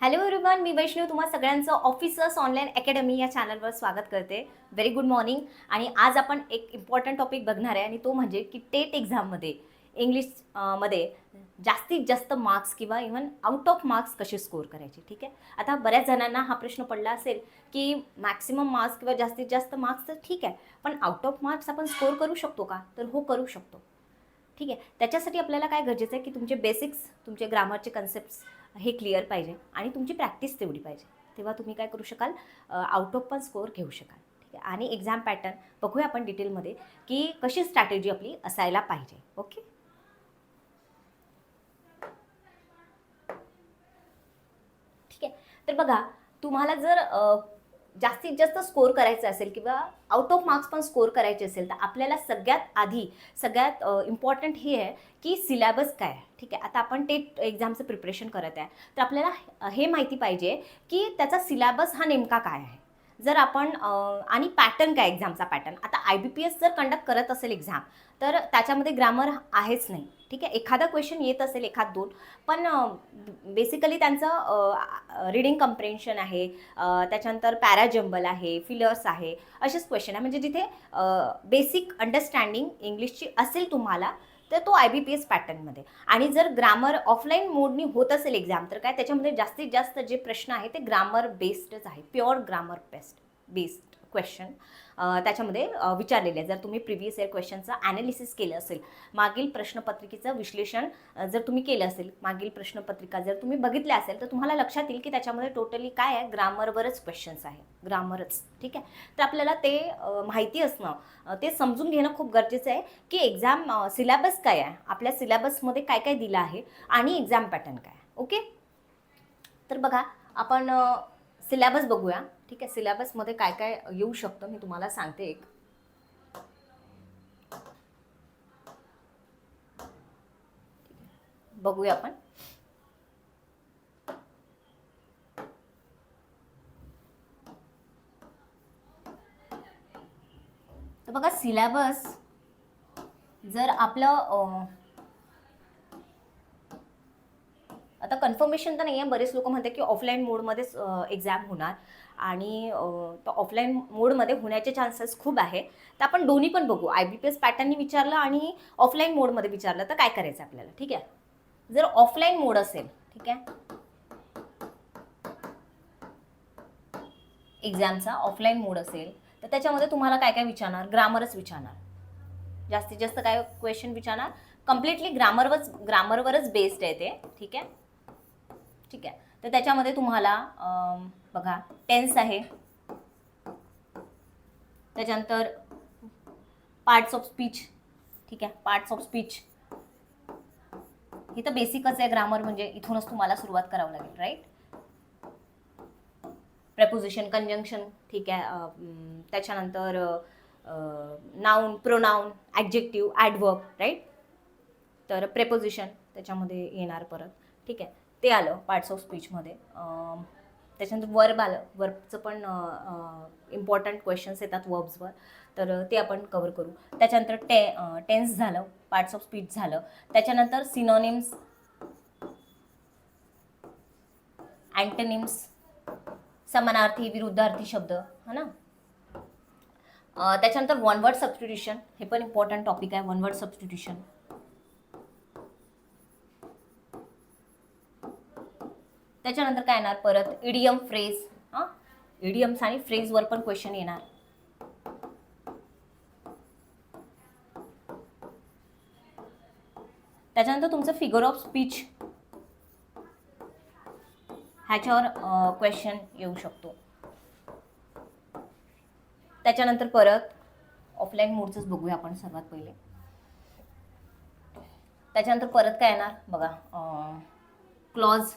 Hello everyone मी वैष्णव. तुम्हा सगळ्यांचं officers online academy या चॅनलवर स्वागत करते. व्हेरी गुड मॉर्निंग आणि आज आपण एक इम्पॉर्टंट टॉपिक बघणार आहे आणि तो म्हणजे की टेट एक्झाममध्ये इंग्लिशमध्ये जास्तीत जास्त मार्क्स किंवा इव्हन आउट ऑफ मार्क्स कसे स्कोर करायचे ठीक आहे? आता बऱ्याच जणांना हा प्रश्न पडला असेल की मॅक्सिमम मार्क्स किंवा जास्तीत जास्त मार्क्स तर ठीक आहे पण आउट ऑफ मार्क्स आपण स्कोर करू शकतो का? तर हो करू शकतो. ठीक आहे? त्याच्यासाठी आपल्याला काय गरजेचं आहे की तुमचे बेसिक्स तुमचे ग्रामरचे कन्सेप्ट्स हे क्लिअर पाहिजे आणि तुमची प्रॅक्टिस तेवढी पाहिजे. तेव्हा तुम्ही काय करू शकाल आउट ऑफ पण स्कोअर घेऊ शकाल. ठीक आहे? आणि एक्झाम पॅटर्न बघूया आपण डिटेलमध्ये की कशी स्ट्रॅटेजी आपली असायला पाहिजे. ओके ठीक आहे? तर बघा तुम्हाला जर जास्तीत जास्त स्कोर करायचं असेल किंवा आउट ऑफ मार्क्स पण स्कोर करायचे असेल तर आपल्याला सगळ्यात आधी सगळ्यात इम्पॉर्टंट हे आहे की सिलेबस काय आहे. ठीक आहे? आता आपण टेट एक्झामचं प्रिपरेशन करत आहे. तर आपल्याला हे माहिती पाहिजे की त्याचा सिलेबस हा नेमका काय आहे. जर आपण आणि पॅटर्न काय एक्झामचा पॅटर्न आता आय बी पी एस जर कंडक्ट करत असेल एक्झाम तर त्याच्यामध्ये ग्रामर आहेच नाही. ठीक आहे? एखादा क्वेश्चन येत असेल एखाद दोन. पण बेसिकली त्यांचं रिडिंग कम्प्रेन्शन आहे त्याच्यानंतर पॅराजंबल आहे फिलर्स आहे असेच क्वेश्चन आहे. म्हणजे जिथे बेसिक अंडरस्टँडिंग इंग्लिशची असेल तुम्हाला तर तो आय बी पी एस पॅटर्नमध्ये आणि जर ग्रामर ऑफलाईन मोडनी होत असेल एक्झाम तर काय? त्याच्यामध्ये जास्तीत जास्त जे प्रश्न आहे ते ग्रामर बेस्डच आहे pure grammar based based question त्याच्यामध्ये विचारलेले आहे जर तुम्ही प्रिव्हियस इयर क्वेश्चनचं ॲनालिसिस केलं असेल मागील प्रश्नपत्रिकेचं विश्लेषण जर तुम्ही केलं असेल मागील प्रश्नपत्रिका जर तुम्ही बघितल्या असेल तर तुम्हाला लक्षात येईल की त्याच्यामध्ये टोटली काय आहे? ग्रामरवरच क्वेश्चन्स आहे. ग्रामरच ठीक आहे? तर आपल्याला ते माहिती असणं ते समजून घेणं खूप गरजेचं आहे की एक्झाम सिलेबस काय आहे? आपल्या सिलेबसमध्ये काय काय दिलं आहे आणि एक्झाम पॅटर्न काय ओके? तर बघा आपण सिलेबस बघूया. ठीक आहे सिलेबसमध्ये काय काय येऊ शकतं मी तुम्हाला सांगते एक. बघूया आपण. तर बघा सिलेबस जर आपलं आता कन्फर्मेशन तर नाही आहे बरेच लोक म्हणतात की ऑफलाईन मोडमध्येच एक्झाम होणार. आणि ऑफलाईन मोडमध्ये होण्याचे चान्सेस खूप आहे. तर आपण दोन्ही पण बघू. आय बी पी एस पॅटर्ननी विचारलं आणि ऑफलाईन मोडमध्ये विचारलं तर काय करायचं आपल्याला? ठीक आहे? जर ऑफलाईन मोड असेल ठीक आहे? एक्झामचा ऑफलाईन मोड असेल तर त्याच्यामध्ये तुम्हाला काय काय विचारणार? ग्रामरच विचारणार. जास्तीत जास्त काय क्वेश्चन विचारणार? कम्प्लिटली ग्रामरवरच ग्रामरवरच बेस्ड आहे ते. ठीक आहे? ठीक आहे? तर त्याच्यामध्ये तुम्हाला बघा टेन्स आहे. त्याच्यानंतर पार्ट्स ऑफ स्पीच ठीक आहे पार्ट्स ऑफ स्पीच हे तर बेसिकच आहे ग्रामर म्हणजे इथूनच तुम्हाला सुरुवात करावं लागेल राईट प्रेपोजिशन कंजंक्शन ठीक आहे त्याच्यानंतर noun pronoun adjective adverb right तर प्रेपोजिशन त्याच्यामध्ये येणार परत ठीक आहे. ते आलं पार्ट्स ऑफ स्पीचमध्ये त्याच्यानंतर वर्ब आलं. वर्बचं पण इम्पॉर्टंट क्वेश्चन्स येतात वर्ब्सवर तर ते आपण कवर करू. त्याच्यानंतर टे टेन्स झालं. पार्ट्स ऑफ स्पीच झालं. त्याच्यानंतर सिनोनिम्स अँटनिम्स समानार्थी विरुद्धार्थी शब्द. है ना? त्याच्यानंतर वन वर्ड सबस्टिट्युशन हे पण इम्पॉर्टंट टॉपिक आहे. वन वर्ड सबस्टिट्युशन त्याच्यानंतर काय येणार? परत इडियम फ्रेज हां? इडियम्स आणि फ्रेजवर पण क्वेश्चन येणार. त्याच्यानंतर तुमचं फिगर ऑफ स्पीच ह्याच्यावर क्वेश्चन येऊ शकतो. त्याच्यानंतर परत ऑफलाईन मोडचंच बघूया आपण सर्वात पहिले. त्याच्यानंतर परत काय येणार? बघा क्लॉज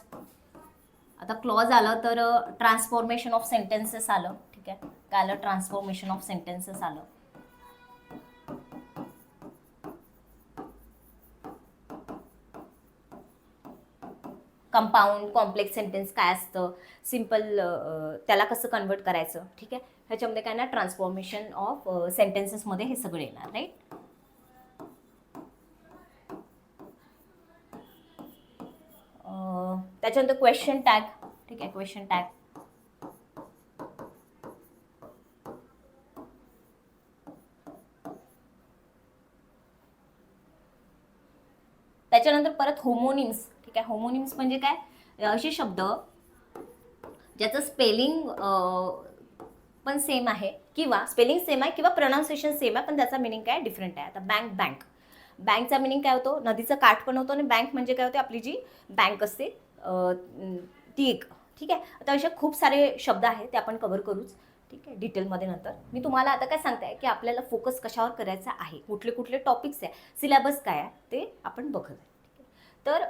आता क्लॉज आलं तर ट्रान्सफॉर्मेशन ऑफ सेंटेन्सेस आलं. ठीक आहे? काय आलं? ट्रान्सफॉर्मेशन ऑफ सेंटेन्सेस आलं. कंपाऊंड कॉम्प्लेक्स सेंटेन्स काय असतं? सिंपल त्याला कसं कन्वर्ट करायचं? ठीक आहे? ह्याच्यामध्ये काय ना ट्रान्सफॉर्मेशन ऑफ सेंटेन्सेसमध्ये हे सगळं येणार राईट त्याच्यानंतर क्वेश्चन टॅग ठीक आहे क्वेश्चन टॅग त्याच्यानंतर परत होमोनिम्स ठीक आहे होमोनिम्स म्हणजे काय? असे शब्द ज्याचं स्पेलिंग पण सेम आहे. किंवा स्पेलिंग सेम आहे किंवा प्रोनाऊन्सिएशन सेम आहे पण त्याचा मिनिंग काय? डिफरंट आहे. आता बँक बँक बँकचा मिनिंग काय होतो? नदीचं काठ पण होतो आणि बँक म्हणजे काय होते? आपली जी बँक असते अं, ती एक ठीक आहे? आता असे खूप सारे शब्द आहेत ते आपण कव्हर करूच. ठीक आहे? डिटेलमध्ये नंतर. मी तुम्हाला आता काय सांगते की आपल्याला फोकस कशावर करायचा आहे? कुठले कुठले टॉपिक्स आहे? सिलेबस काय आहे? ते आपण बघत आहे. ठीक आहे? तर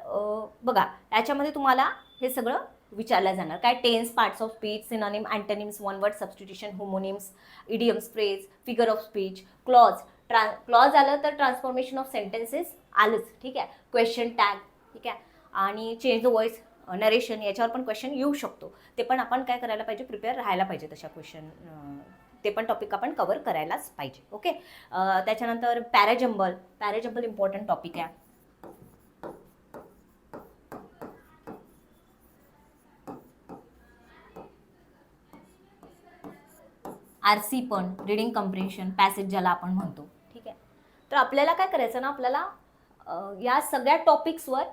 बघा याच्यामध्ये तुम्हाला हे सगळं विचारलं जाणार. काय? Tense parts of speech synonym antonyms one word substitution homonyms idioms phrase figure of speech clause trans clause आलं तर ट्रान्सफॉर्मेशन ऑफ सेंटेन्सेस आलंच. ठीक आहे? क्वेश्चन टॅग ठीक आहे? आणि चेंज द व्हॉइस नरेशन याच्यावर पण क्वेश्चन येऊ शकतो. ते पण आपण काय करायला पाहिजे? प्रिपेअर राहायला पाहिजे तशा क्वेश्चन uh, ते पण टॉपिक आपण कवर करायलाच पाहिजे. ओके uh, त्याच्यानंतर पॅराजंबल पॅराजंबल इम्पॉर्टंट टॉपिक आहे. आर सी पण रिडिंग कम्प्रेशन पॅसेज ज्याला आपण म्हणतो. ठीक आहे? तर आपल्याला काय करायचं ना आपल्याला uh, या सगळ्या टॉपिक्सवर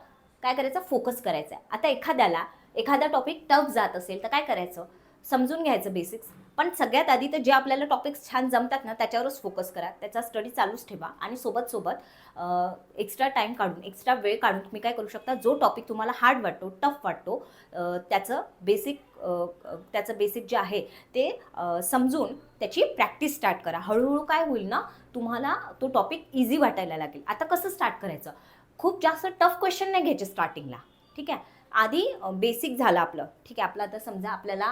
काय करायचं? फोकस करायचं आहे आता एखाद्याला एखादा टॉपिक टफ जात असेल तर काय करायचं? समजून घ्यायचं बेसिक्स पण सगळ्यात आधी तर जे आपल्याला टॉपिक्स छान जमतात ना त्याच्यावरच फोकस करा. त्याचा स्टडी चालूच ठेवा. आणि सोबत सोबत एक्स्ट्रा टाईम काढून एक्स्ट्रा वेळ काढून तुम्ही काय करू शकता? जो टॉपिक तुम्हाला हार्ड वाटतो टफ वाटतो त्याचं बेसिक त्याचं बेसिक जे आहे ते समजून त्याची प्रॅक्टिस स्टार्ट करा. हळूहळू काय होईल ना तुम्हाला तो टॉपिक इझी वाटायला लागेल. आता कसं स्टार्ट करायचं? खूप जास्त टफ क्वेश्चन नाही घ्यायचे स्टार्टिंगला ठीक आहे? आधी बेसिक झालं आपलं. ठीक आहे? आपलं आता समजा आपल्याला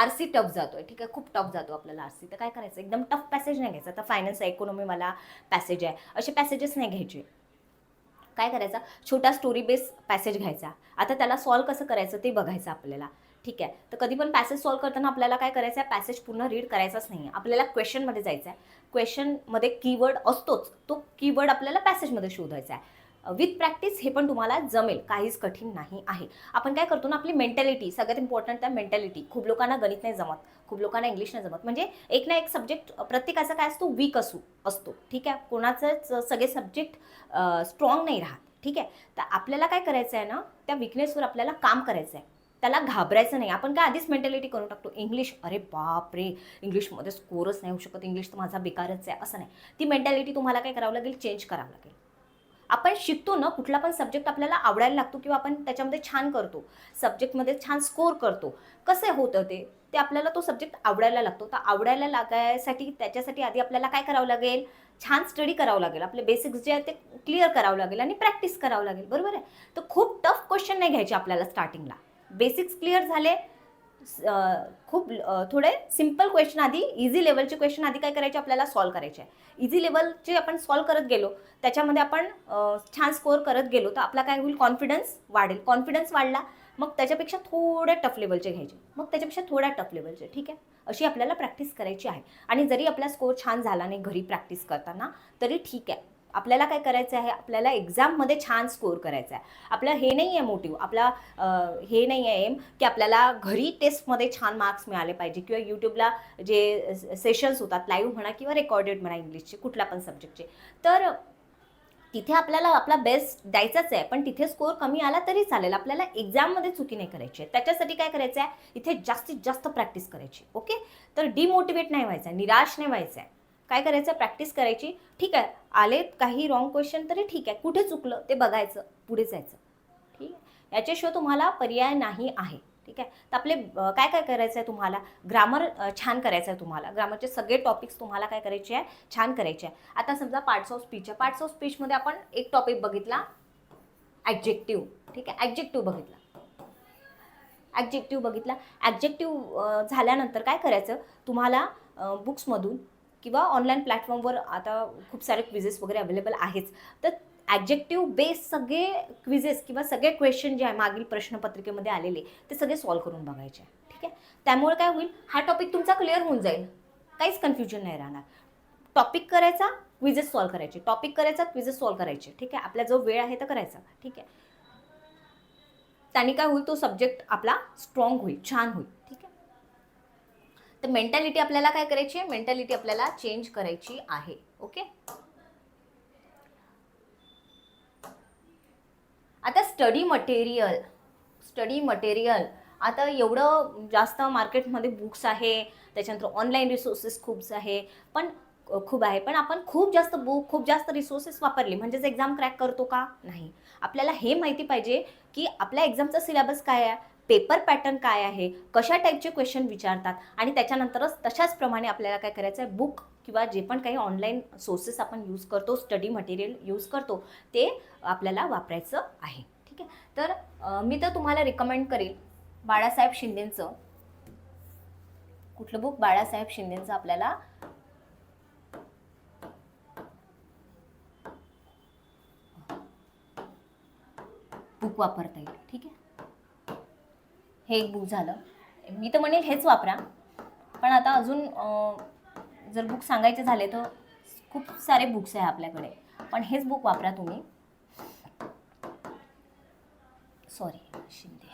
आर सी टफ जातो आहे ठीक आहे? खूप टफ जातो आपल्याला आर सी तर काय करायचं? एकदम टफ पॅसेज नाही घ्यायचं. आता फायनान्स इकॉनॉमी मला पॅसेज आहे. असे पॅसेजेस नाही घ्यायचे. काय करायचा? छोटा स्टोरी बेस पॅसेज घ्यायचा. आता त्याला सॉल्व कसं करायचं ते बघायचं आपल्याला. ठीक आहे? तर कधी पण पॅसेज सॉल्व करताना आपल्याला काय करायचं आहे? पॅसेज पूर्ण रीड करायचाच नाही आहे आपल्याला क्वेश्चनमध्ये जायचं आहे क्वेश्चनमध्ये कीवर्ड असतोच. तो कीवर्ड आपल्याला पॅसेजमध्ये शोधायचा आहे. विथ प्रॅक्टिस हे पण तुम्हाला जमेल. काहीच कठीण नाही आहे. आपण काय करतो ना आपली मेंटॅलिटी सगळ्यात इम्पॉर्टंट त्या मेंटॅलिटी खूप लोकांना गणित नाही जमत. खूप लोकांना इंग्लिश नाही जमत. म्हणजे एक ना एक सब्जेक्ट प्रत्येकाचा काय असतो? वीक असू असतो. ठीक आहे? कोणाचंच सगळे सब्जेक्ट स्ट्रॉंग नाही राहत. ठीक आहे? तर आपल्याला काय करायचं आहे ना त्या विकनेसवर आपल्याला काम करायचं आहे. त्याला घाबरायचं नाही. आपण काय आधीच मेंटॅलिटी करून टाकतो. इंग्लिश अरे बाप रे! इंग्लिशमध्ये स्कोरच नाही होऊ शकत. इंग्लिश तर माझा बेकारच आहे. असं नाही. ती मेंटॅलिटी तुम्हाला काय करावं लागेल? चेंज करावं लागेल. आपण शिकतो ना कुठला पण सब्जेक्ट आपल्याला आवडायला लागतो किंवा आपण त्याच्यामध्ये छान करतो. सब्जेक्टमध्ये छान स्कोर करतो. कसं होतं ते? ते आपल्याला तो सब्जेक्ट आवडायला लागतो. तर आवडायला लागायसाठी त्याच्यासाठी आधी आपल्याला काय करावं लागेल? छान स्टडी करावं लागेल. आपले बेसिक्स जे आहेत ते क्लिअर करावं लागेल आणि प्रॅक्टिस करावं लागेल. बरोबर आहे? तर खूप टफ क्वेश्चन नाही घ्यायचे आपल्याला स्टार्टिंगला बेसिक्स क्लिअर झाले खूप थोडे सिंपल क्वेश्चन आधी इझी लेवलचे क्वेश्चन आधी काय करायचे आपल्याला सॉल्व करायचे आहे. इझी लेवलचे आपण सॉल्व करत गेलो त्याच्यामध्ये आपण छान स्कोअर करत गेलो तर आपला काय होईल? कॉन्फिडन्स वाढेल. कॉन्फिडन्स वाढला मग त्याच्यापेक्षा थोड्या टफ लेवलचे घ्यायचे. मग त्याच्यापेक्षा थोड्या टफ लेवलचे ठीक आहे? अशी आपल्याला प्रॅक्टिस करायची आहे. आणि जरी आपला स्कोअर छान झाला नाही घरी प्रॅक्टिस करताना तरी ठीक आहे. आपल्याला काय करायचं आहे? आपल्याला एक्झाममध्ये छान स्कोअर करायचा आहे. आपलं हे नाही आहे मोटिव्ह आपला हे नाही आहे एम की आपल्याला घरी टेस्टमध्ये छान मार्क्स मिळाले पाहिजे. किंवा यूट्यूबला जे सेशन्स होतात लाईव्ह म्हणा किंवा रेकॉर्डेड म्हणा इंग्लिशचे कुठल्या पण सब्जेक्टचे तर तिथे आपल्याला आपला बेस्ट द्यायचाच आहे. पण तिथे स्कोअर कमी आला तरी चालेल. आपल्याला एक्झाममध्ये चुकी नाही करायची आहे. त्याच्यासाठी काय करायचं आहे? इथे जास्तीत जास्त प्रॅक्टिस करायची ओके? तर डिमोटिवेट नाही व्हायचं आहे. निराश नाही व्हायचं आहे. काय करायचं? प्रॅक्टिस करायची. ठीक आहे. आले काही रॉंग क्वेश्चन तरी ठीक आहे. कुठे चुकलं? ते बघायचं. पुढे जायचं. ठीक आहे? याच्याशिवाय तुम्हाला पर्याय नाही आहे. ठीक आहे? तर आपले काय काय करायचं आहे तुम्हाला? ग्रामर छान करायचं आहे तुम्हाला. ग्रामरचे सगळे टॉपिक्स तुम्हाला काय करायचे आहे? छान करायचे आहे. आता समजा पार्ट्स ऑफ स्पीच आहे. पार्ट्स ऑफ स्पीचमध्ये आपण एक टॉपिक बघितला. ॲक्जेक्टिव्ह ठीक आहे? ॲक्जेक्टिव्ह बघितला. ॲक्जेक्टिव्ह बघितला. ॲक्जेक्टिव्ह झाल्यानंतर काय करायचं? तुम्हाला बुक्समधून किंवा ऑनलाईन प्लॅटफॉर्मवर आता खूप सारे क्विजेस वगैरे अवेलेबल आहेच तर ॲब्जेक्टिव्ह बेस सगळे क्विजेस किंवा सगळे क्वेश्चन जे आहे मागील प्रश्नपत्रिकेमध्ये आलेले ते सगळे सॉल्व करून बघायचे. ठीक आहे? त्यामुळे काय होईल? हा टॉपिक तुमचा क्लिअर होऊन जाईल. काहीच कन्फ्युजन नाही राहणार. टॉपिक करायचा क्विजेस सॉल्व करायचे. टॉपिक करायचा क्विजेस सॉल्व करायचे. ठीक आहे? आपला जो वेळ आहे तर करायचा. ठीक आहे? त्याने काय होईल? तो सब्जेक्ट आपला स्ट्रॉंग होईल छान होईल. ठीक आहे? तर मेंटॅलिटी आपल्याला काय करायची आहे? मेंटॅलिटी आपल्याला चेंज करायची आहे. ओके आता स्टडी मटेरियल स्टडी मटेरियल आता एवढं जास्त मार्केटमध्ये बुक्स आहे त्याच्यानंतर ऑनलाईन रिसोर्सेस खूप आहे पण खूप आहे. पण आपण खूप जास्त बुक खूप जास्त रिसोर्सेस वापरले. म्हणजेच एक्झाम क्रॅक करतो का? नाही. आपल्याला हे माहिती पाहिजे की आपल्या एक्झामचा सिलेबस काय आहे? पेपर पॅटर्न काय आहे कशा टाईपचे क्वेश्चन विचारतात आणि त्याच्यानंतरच तशाच प्रमाणे आपल्याला काय करायचं आहे बुक किंवा जे पण काही ऑनलाईन सोर्सेस आपण यूज करतो स्टडी मटेरियल यूज करतो ते आपल्याला वापरायचं आहे. ठीक आहे? तर मी तर तुम्हाला रिकमेंड करेल बाळासाहेब शिंदेंचं. कुठलं बुक बाळासाहेब शिंदेंचं आपल्याला. बुक वापरता येईल. हे एक बुक झालं. मी तर म्हणेल हेच वापरा. पण आता अजून जर बुक सांगायचे झाले तर खूप सारे बुक्स आहे आपल्याकडे. पण हेच बुक वापरा तुम्ही. सॉरी शिंदे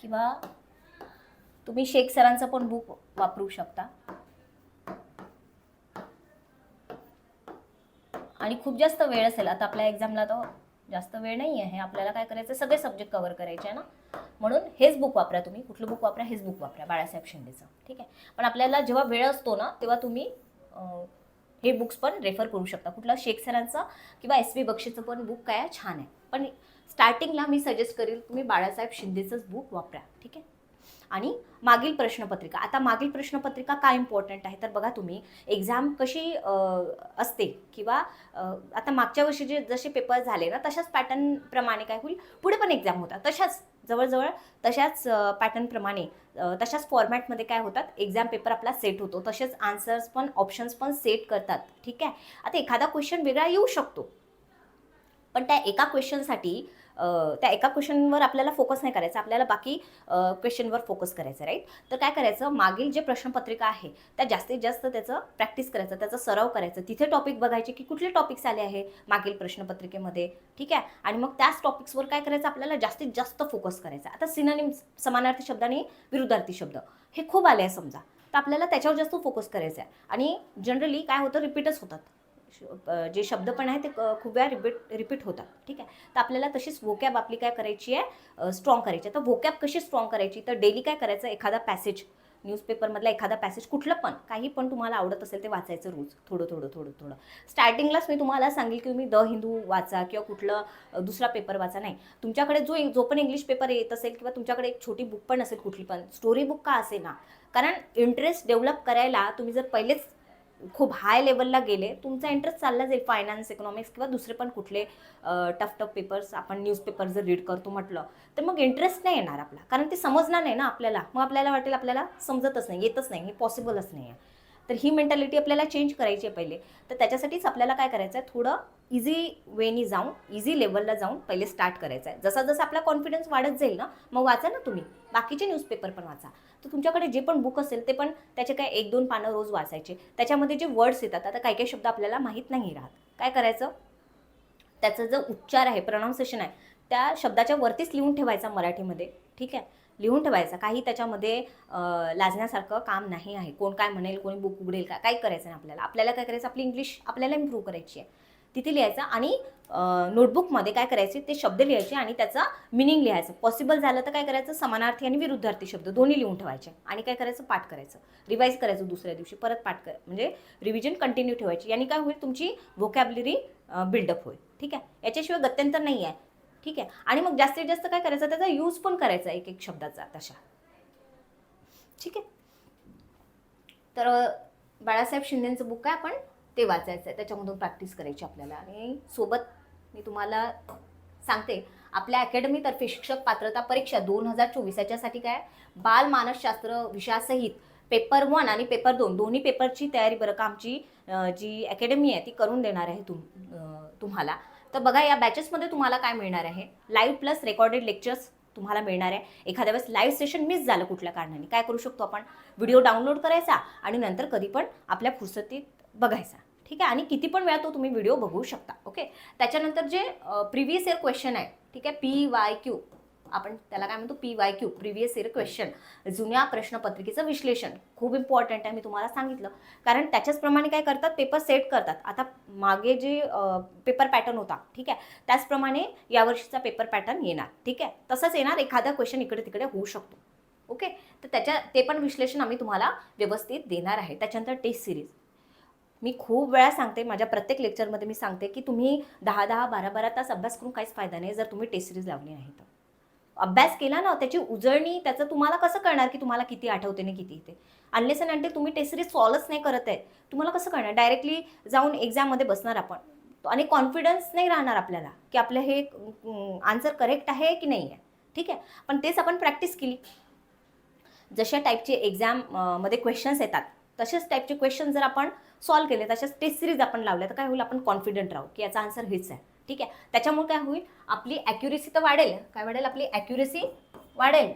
किंवा तुम्ही शेख सरांचं पण बुक वापरू शकता. आणि खूप जास्त वेळ असेल. आता आपल्या एक्झामला तर जास्त वेळ नाही आहे आपल्याला काय करायचं सगळे सब्जेक्ट कवर करायचे आहे ना? म्हणून हेच बुक वापरा तुम्ही. कुठलं बुक वापरा? हेच बुक वापरा. बाळासाहेब शिंदेचं. ठीक आहे? पण आपल्याला जेव्हा वेळ असतो ना तेव्हा तुम्ही हे बुक्स पण रेफर करू शकता. कुठला? शेख सरांचा किंवा एस व्ही बक्षीचं पण बुक काय आहे, छान आहे. पण स्टार्टिंगला मी सजेस्ट करेल तुम्ही बाळासाहेब शिंदेचंच बुक वापरा. ठीक आहे? आणि मागील प्रश्नपत्रिका. आता मागील प्रश्नपत्रिका काय इम्पॉर्टंट आहे? तर बघा तुम्ही एक्झाम कशी असते किंवा आता मागच्या वर्षी जे जसे पेपर झाले ना तशाच पॅटर्नप्रमाणे काय होईल? पुढे पण एक्झाम होतात. तशाच जवळजवळ तशाच पॅटर्नप्रमाणे तशाच फॉर्मॅटमध्ये काय होतात? एक्झाम पेपर आपला सेट होतो. तसेच आन्सर्स पण ऑप्शन्स पण सेट करतात. ठीक आहे? आता एखादा क्वेश्चन वेगळा येऊ शकतो. पण त्या एका क्वेश्चनसाठी त्या एका क्वेश्चनवर आपल्याला फोकस नाही करायचा. आपल्याला बाकी क्वेश्चनवर फोकस करायचं राईट तर काय करायचं? मागील जे प्रश्नपत्रिका आहे त्या जास्तीत जास्त त्याचं प्रॅक्टिस करायचं त्याचा सराव करायचं. तिथे टॉपिक बघायचे की कुठले टॉपिक्स आले आहे मागील प्रश्नपत्रिकेमध्ये ठीक आहे? आणि मग त्याच टॉपिक्सवर काय करायचं? आपल्याला जास्तीत जास्त फोकस करायचा. आता सिनानिम समानार्थी शब्द आणि विरुद्धार्थी शब्द हे खूप आले आहे समजा. तर आपल्याला त्याच्यावर जास्त फोकस करायचा आहे आणि जनरली काय होतं? रिपीटच होतात. जे शब्द पण आहे ते खूप वेळा रिपीट रिपीट होतात. ठीक आहे? तर आपल्याला तशीच वोकॅब आपली काय करायची आहे? स्ट्रॉंग करायची आहे. तर वोकॅब कशी स्ट्रॉंग करायची? तर डेली काय करायचं? एखादा पॅसेज न्यूजपेपरमधला एखादा पॅसेज कुठलं पण काही पण तुम्हाला आवडत असेल ते वाचायचं रोज. थोडं थोडं थोडं थोडं. स्टार्टिंगलाच मी तुम्हाला सांगेल की तुम्ही द हिंदू वाचा किंवा कुठलं दुसरा पेपर वाचा. नाही. तुमच्याकडे जो जो पण इंग्लिश पेपर येत असेल किंवा तुमच्याकडे एक छोटी बुक पण असेल कुठली पण स्टोरी बुक का असेल ना कारण इंटरेस्ट डेव्हलप करायला तुम्ही जर पहिलेच खूप हाय लेवलला गेले. तुमचा इंटरेस्ट चालला जाईल फायनान्स इकॉनॉमिक्स किंवा दुसरे पण कुठले टफ टफ पेपर्स आपण न्यूजपेपर जर रीड करतो म्हटलं तर मग इंटरेस्ट नाही येणार आपला. कारण ते समजणार नाही ना आपल्याला. मग आपल्याला वाटेल आपल्याला समजतच नाही येतच नाही हे पॉसिबलच नाही आहे. तर ही मेंटॅलिटी आपल्याला चेंज करायची आहे पहिले. तर त्याच्यासाठीच आपल्याला काय करायचं आहे? थोडं इझी वेनी जाऊन इझी लेवलला जाऊन पहिले स्टार्ट करायचं आहे. जसा जसा आपला कॉन्फिडन्स वाढत जाईल ना मग वाचा ना तुम्ही. बाकीचे न्यूजपेपर पण वाचा. तर तुमच्याकडे जे पण बुक असेल ते पण त्याचे काय एक दोन पानं रोज वाचायचे. त्याच्यामध्ये जे वर्ड्स येतात आता काही काही शब्द आपल्याला माहीत नाही राहत. काय करायचं? त्याचा जो उच्चार आहे प्रनाऊन्सेशन आहे त्या शब्दाच्या वरतीच लिहून ठेवायचा मराठीमध्ये. ठीक आहे? लिहून ठेवायचा. काही त्याच्यामध्ये लाजण्यासारखं काम नाही आहे. कोण काय म्हणेल कोणी बुक उघडेल का काय करायचं नाही आपल्याला. आपल्याला काय करायचं आपली इंग्लिश आपल्याला इम्प्रूव्ह करायची आहे. तिथे लिहायचं आणि नोटबुकमध्ये काय करायचे ते शब्द लिहायचे आणि त्याचा मिनिंग लिहायचं. पॉसिबल झालं तर काय करायचं समानार्थी आणि विरुद्धार्थी शब्द दोन्ही लिहून ठेवायचे. आणि काय करायचं पाठ करायचं. रिवाईज करायचं दुसऱ्या दिवशी परत पाठ कर म्हणजे रिव्हिजन कंटिन्यू ठेवायची. याने काय होईल तुमची व्होकॅबलरी बिल्डअप होईल. ठीक आहे? याच्याशिवाय गत्यंतर नाही आहे. ठीक आहे. आणि मग जास्तीत जास्त काय करायचं? त्याचा यूज पण करायचा एक एक शब्दाचा तशा. ठीक आहे? तर बाळासाहेब शिंदेचं बुक आहे आपण ते वाचायचं आहे त्याच्यामधून प्रॅक्टिस करायची आपल्याला. आणि सोबत मी तुम्हाला सांगते आपल्या अकॅडमीतर्फे शिक्षक पात्रता परीक्षा दोन हजार चोवीस याच्यासाठी काय? बाल मानसशास्त्र विषयासहित पेपर वन आणि पेपर दोन दोन्ही पेपरची तयारी बरं का आमची जी अकॅडमी आहे ती करून देणार आहे तुम तुम्हाला. तर बघा या बॅचेसमध्ये तुम्हाला काय मिळणार आहे? लाईव्ह प्लस रेकॉर्डेड लेक्चर्स तुम्हाला मिळणार आहे. एखाद्या वेळेस लाईव्ह सेशन मिस झालं कुठल्या कारणाने. काय करू शकतो आपण? व्हिडिओ डाउनलोड करायचा आणि नंतर कधी पण आपल्या फुरसतीत बघायचा. ठीक आहे? आणि किती पण वेळा तो तुम्ही व्हिडिओ बघू शकता. ओके त्याच्यानंतर जे प्रिव्हियस इयर क्वेश्चन आहे ठीक आहे? पी वाय क्यू आपण त्याला काय म्हणतो P Y Q previous year question जुन्या प्रश्नपत्रिकेचं विश्लेषण. खूप इम्पॉर्टंट आहे मी तुम्हाला सांगितलं. कारण त्याच्याचप्रमाणे काय करतात पेपर सेट करतात. आता मागे जे पेपर पॅटर्न होता ठीक आहे? त्याचप्रमाणे यावर्षीचा पेपर पॅटर्न येणार ठीक आहे? तसंच येणार एखादा क्वेश्चन इकडे तिकडे होऊ शकतो. ओके? तर त्याच्या ते पण विश्लेषण आम्ही तुम्हाला व्यवस्थित देणार आहे. त्याच्यानंतर टेस्ट सिरीज मी खूप वेळा सांगते माझ्या प्रत्येक लेक्चरमध्ये मी सांगते की तुम्ही दहा दहा बारा बारा तास अभ्यास करून काहीच फायदा नाही जर तुम्ही टेस्ट सिरीज लावली नाही तर. अभ्यास केला ना त्याची उजळणी त्याचं तुम्हाला कसं कळणार की तुम्हाला किती आठवते ना किती येते? अनलेस अँड अंटिल तुम्ही टेस्ट सिरीज सॉल्वच नाही करत आहे तुम्हाला कसं कळणार? डायरेक्टली जाऊन एक्झाममध्ये बसणार आपण. आणि कॉन्फिडन्स नाही राहणार आपल्याला की आपलं हे आन्सर करेक्ट आहे की नाही आहे. ठीक आहे? पण तेच आपण प्रॅक्टिस केली. जशा टाईपचे एक्झाममध्ये क्वेश्चन्स येतात तसेच टाईपचे क्वेश्चन जर आपण सॉल्व केले तशाच टेस्ट सिरीज आपण लावल्या तर काय होईल? आपण कॉन्फिडंट राहू की याचा आन्सर हेच आहे. ठीक आहे? त्याच्यामुळे काय होईल? आपली ॲक्युरेसी तर वाढेल. काय वाढेल? आपली ॲक्युरेसी वाढेल.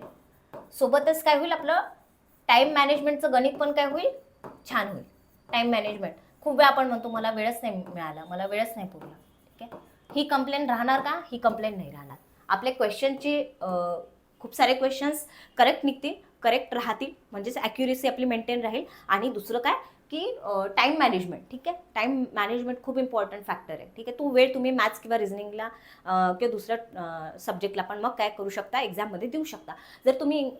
सोबतच काय होईल आपलं? टाईम मॅनेजमेंटचं गणित पण काय होईल? छान होईल. टाईम मॅनेजमेंट खूप वेळा आपण म्हणतो मला वेळच नाही मिळाला. मला वेळच नाही पुरला. ठीक आहे? ही कंप्लेंट राहणार का? ही कंप्लेंट नाही राहणार. आपले क्वेश्चनचे खूप सारे क्वेश्चन्स करेक्ट निघतील करेक्ट राहतील. म्हणजेच ॲक्युरेसी आपली मेंटेन राहील. आणि दुसरं काय? की टाईम मॅनेजमेंट ठीक आहे? टाईम मॅनेजमेंट खूप इम्पॉर्टंट फॅक्टर आहे ठीक आहे? तो वेळ तुम्ही मॅथ्स किंवा रिझनिंगला किंवा दुसऱ्या सब्जेक्टला पण मग काय करू शकता? एक्झाममध्ये देऊ शकता. जर तुम्ही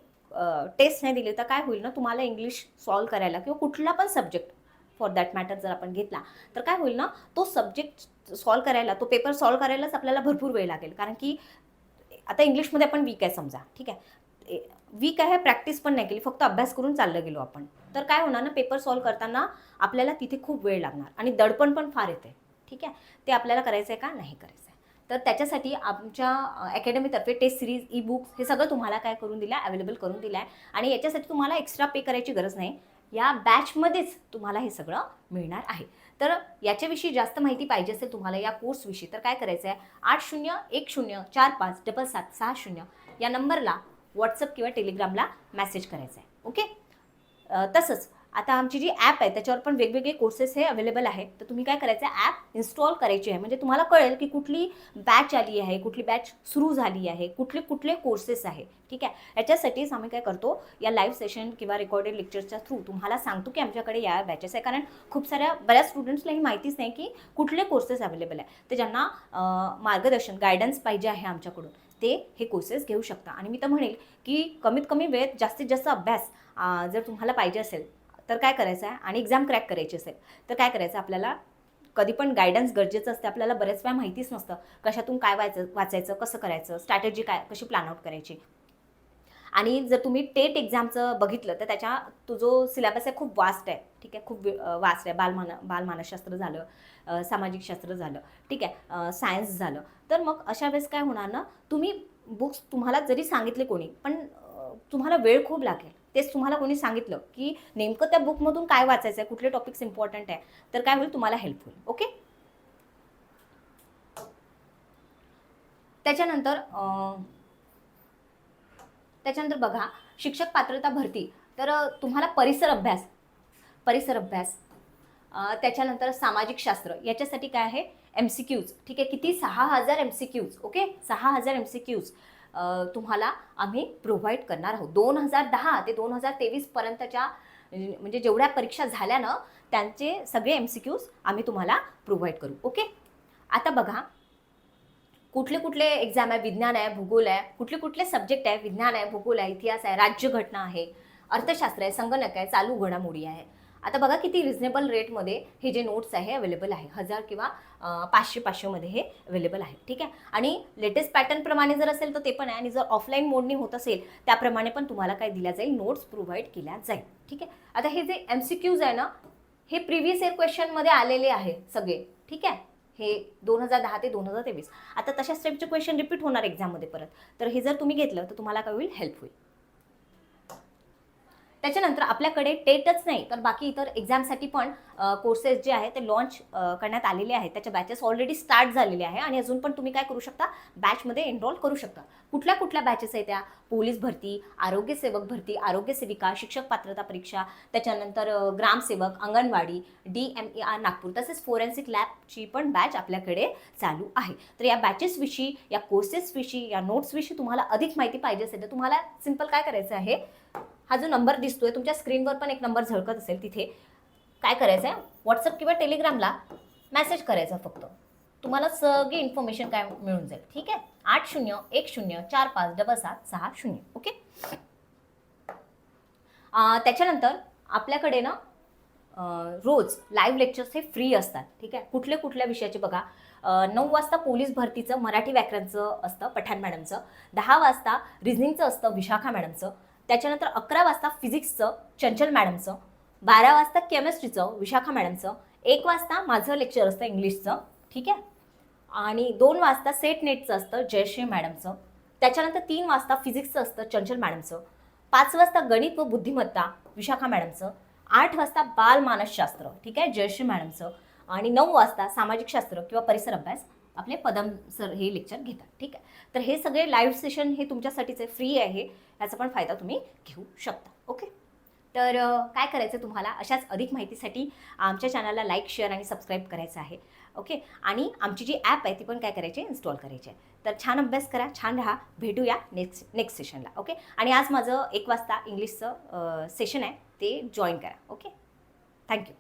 टेस्ट नाही दिली तर काय होईल ना? तुम्हाला इंग्लिश सॉल्व करायला किंवा कुठला पण सब्जेक्ट फॉर दॅट मॅटर जर आपण घेतला तर काय होईल ना? तो सब्जेक्ट सॉल्व करायला तो पेपर सॉल्व करायलाच आपल्याला भरपूर वेळ लागेल. कारण की आता इंग्लिशमध्ये आपण वीक आहे समजा ठीक आहे? वीक आहे प्रॅक्टिस पण नाही केली फक्त अभ्यास करून चाललं गेलो आपण. तर काय होणार ना पेपर सॉल्व करताना आपल्याला तिथे खूप वेळ लागणार आणि दडपण पण फार येते. ठीक आहे? ते आपल्याला करायचं आहे का? नाही करायचं आहे. तर त्याच्यासाठी आमच्या अकॅडमीतर्फे टेस्ट सिरीज ई बुक्स हे सगळं तुम्हाला काय करून दिलं आहे अवेलेबल करून दिलं आहे आणि याच्यासाठी तुम्हाला एक्स्ट्रा पे करायची गरज नाही. या बॅचमध्येच तुम्हाला हे सगळं मिळणार आहे. तर याच्याविषयी जास्त माहिती पाहिजे असेल तुम्हाला या कोर्सविषयी तर काय करायचं आहे आठ शून्य एक शून्य चार पाच डबल सात सहा शून्य या नंबरला व्हॉट्सअप किंवा टेलिग्रामला मेसेज करायचा आहे. ओके तसंच आता आमची जी ॲप आहे त्याच्यावर पण वेगवेगळे कोर्सेस हे अवेलेबल आहे तर तुम्ही काय करायचं आहे ॲप इन्स्टॉल करायची आहे. म्हणजे तुम्हाला कळेल की कुठली बॅच आली आहे कुठली बॅच सुरू झाली आहे कुठले कुठले कोर्सेस आहे. ठीक आहे? याच्यासाठीच आम्ही काय करतो या लाईव्ह सेशन किंवा रेकॉर्डेड लेक्चरच्या थ्रू तुम्हाला सांगतो की आमच्याकडे या बॅचेस आहे. कारण खूप साऱ्या बऱ्याच स्टुडंट्सला ही माहितीच नाही की कुठले कोर्सेस अवेलेबल आहे. तर ज्यांना मार्गदर्शन गायडन्स पाहिजे आहे आमच्याकडून. ते हे कोर्सेस घेऊ शकता. आणि मी तर म्हणेल की कमीत कमी वेळेत जास्तीत जास्त अभ्यास जर तुम्हाला पाहिजे असेल तर काय करायचं आहे? आणि एक्झाम क्रॅक करायची असेल तर काय करायचं आपल्याला? कधी पण गायडन्स गरजेचं असते आपल्याला बऱ्याच वेळा माहितीच नसतं कशातून काय वाचायचं वाचायचं कसं करायचं स्ट्रॅटेजी काय कशी प्लॅन आउट करायची? आणि जर तुम्ही टेट एक्झामचं बघितलं तर त्याच्या तो जो सिलेबस आहे खूप वास्ट आहे. ठीक आहे? खूप वास्ट आहे. बालमान बालमानसशास्त्र झालं सामाजिक शास्त्र झालं. ठीक आहे? सायन्स झालं. तर मग अशा वेळेस काय होणार ना तुम्ही बुक्स तुम्हाला जरी सांगितले कोणी पण तुम्हाला वेळ खूप लागेल. तेच तुम्हाला कोणी सांगितलं की नेमकं त्या बुकमधून काय वाचायचं आहे कुठले टॉपिक्स इम्पॉर्टंट आहे तर काय होईल? तुम्हाला हेल्प होईल. ओके? त्याच्यानंतर त्याच्यानंतर बघा शिक्षक पात्रता भरती. तर तुम्हाला परिसर अभ्यास परिसर अभ्यास त्याच्यानंतर सामाजिक शास्त्र याच्यासाठी काय आहे? एम सी क्यूज ठीक आहे? किती? सहा हजार एम सी क्यूज ओके? सहा हजार एम सी क्यूज तुम्हाला आम्ही प्रोव्हाइड करणार आहोत. दोन हजार दहा ते दोन हजार तेवीसपर्यंतच्या म्हणजे जेवढ्या परीक्षा झाल्या ना त्यांचे सगळे एम सी क्यूज आम्ही तुम्हाला प्रोव्हाइड करू. ओके? आता बघा कुठले कुठले एक्झाम आहे विज्ञान आहे भूगोल आहे कुठले कुठले सब्जेक्ट आहे विज्ञान आहे भूगोल आहे इतिहास आहे राज्यघटना आहे अर्थशास्त्र आहे संगणक आहे चालू घडामोडी आहे. आता बघा किती रिझनेबल रेटमध्ये हे जे नोट्स आहे अवेलेबल आहे. हजार किंवा पाचशे पाचशेमध्ये हे अवेलेबल आहे. ठीक आहे? आणि लेटेस्ट पॅटर्नप्रमाणे जर असेल तर ते पण आहे. आणि जर ऑफलाईन मोडनी होत असेल त्याप्रमाणे पण तुम्हाला काय दिल्या जाईल? नोट्स प्रोव्हाइड केल्या जाईल. ठीक आहे? आता हे जे एम सी क्यूज आहे ना हे प्रिव्हियस इयर क्वेश्चनमध्ये आलेले आहे सगळे. ठीक आहे? हे दोन हजार दहा ते दोन हजार तेवीस. आता तशाच टाईपचे क्वेश्चन रिपीट होणार एक्झाममध्ये परत. तर हे जर तुम्ही घेतलं तर तुम्हाला काय होईल? हेल्प होईल त्याच्यानंतर आपल्याकडे टेटच नाही तर बाकी इतर एक्झामसाठी पण कोर्सेस जे आहे ते लॉन्च करण्यात आलेले आहेत. त्याच्या बॅचेस ऑलरेडी स्टार्ट झालेले आहे आणि अजून पण तुम्ही काय करू शकता? बॅचमध्ये एनरोल करू शकता. कुठल्या कुठल्या बॅचेस आहेत त्या? पोलीस भरती आरोग्यसेवक भरती आरोग्यसेविका शिक्षक पात्रता परीक्षा त्याच्यानंतर ग्रामसेवक anganwadi D M E R Nagpur तसेच फोरेन्सिक लॅबची पण बॅच आपल्याकडे चालू आहे. तर या बॅचेसविषयी या कोर्सेसविषयी या नोट्सविषयी तुम्हाला अधिक माहिती पाहिजे असेल तर तुम्हाला सिंपल काय करायचं आहे? हा जो नंबर दिसतोय तुमच्या स्क्रीनवर पण एक नंबर झळकत असेल तिथे. काय करायचं आहे व्हॉट्सअप किंवा टेलिग्रामला मेसेज करायचा फक्त. तुम्हाला सगळी इन्फॉर्मेशन काय मिळून जाईल. ठीक आहे? आठ शून्य एक शून्य चार पाच डबल सात सहा शून्य. ओके त्याच्यानंतर आपल्याकडे ना रोज लाईव्ह लेक्चर्स हे फ्री असतात. ठीक आहे? कुठल्या कुठल्या विषयाचे बघा. नऊ वाजता पोलीस भरतीचं मराठी व्याकरणचं असतं पठाण मॅडमचं. दहा वाजता रिझनिंगचं असतं विशाखा मॅडमचं. त्याच्यानंतर अकरा वाजता फिजिक्सचं चंचल मॅडमचं बारा वाजता केमिस्ट्रीचं विशाखा मॅडमचं एक वाजता माझं लेक्चर असतं इंग्लिशचं ठीक आहे? आणि दोन वाजता सेट नेटचं असतं जयश्री मॅडमचं त्याच्यानंतर तीन वाजता फिजिक्सचं असतं चंचल मॅडमचं पाच वाजता गणित व बुद्धिमत्ता विशाखा मॅडमचं आठ वाजता बालमानसशास्त्र ठीक आहे जयश्री मॅडमचं आणि नऊ वाजता सामाजिक शास्त्र किंवा परिसर अभ्यास आपले पदम सर हे लेक्चर घेतात ठीक आहे? तर हे सगळे लाईव्ह सेशन हे तुमच्यासाठीच आहे फ्री आहे याचा पण फायदा तुम्ही घेऊ शकता ओके तर काय करायचं तुम्हाला? अशाच अधिक माहितीसाठी आमच्या चॅनलला लाईक शेअर आणि सबस्क्राईब करायचं आहे ओके आणि आमची जी ॲप आहे ती पण काय करायची? इन्स्टॉल करायची आहे. तर छान अभ्यास करा छान राहा भेटूया नेक्स्ट नेक्स्ट सेशनला ओके आणि आज माझं एक वाजता इंग्लिशचं सेशन आहे ते जॉईन करा ओके थँक्यू